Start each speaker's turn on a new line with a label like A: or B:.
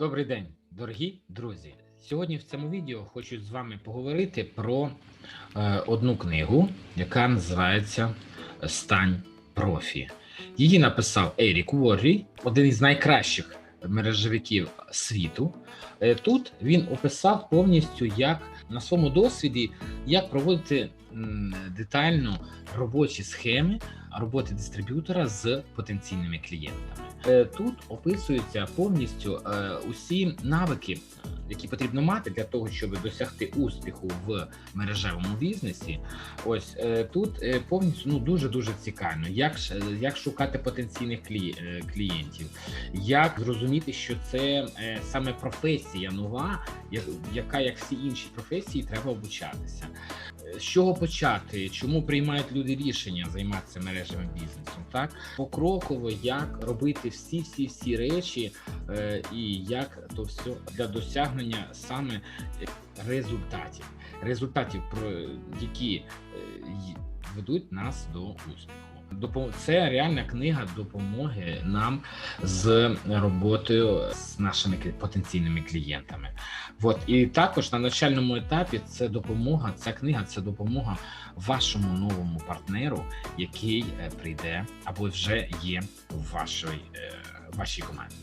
A: Добрий день, дорогі друзі. Сьогодні в цьому відео хочу з вами поговорити про е, одну книгу, яка називається Стань профі. Її написав Ерік Уоррі, один із найкращих мережевиків світу. Е, Тут він описав повністю, як на своєму досвіді, як проводити детально робочі схеми роботи дистриб'ютора з потенційними клієнтами. Е, Тут описуються повністю е, усі навики, які потрібно мати для того, щоб досягти успіху в мережевому бізнесі. Ось е, тут е, повністю ну дуже дуже цікаво, як як шукати потенційних е, клієнтів, як зрозуміти, що це саме професія нова, яка, як всі інші професії, треба обучатися. З чого почати? Чому приймають люди рішення займатися мережевим бізнесом? Так покроково, як робити всі всі всі речі, і як то все для досягнення саме е, результатів, результатів, про які е, ведуть нас до успіху. Це реальна книга допомоги нам з роботою з нашими потенційними клієнтами. От і також на начальному етапі це допомога. Ця книга це допомога вашому новому партнеру, який е, прийде або вже є в вашій, е, вашій команді.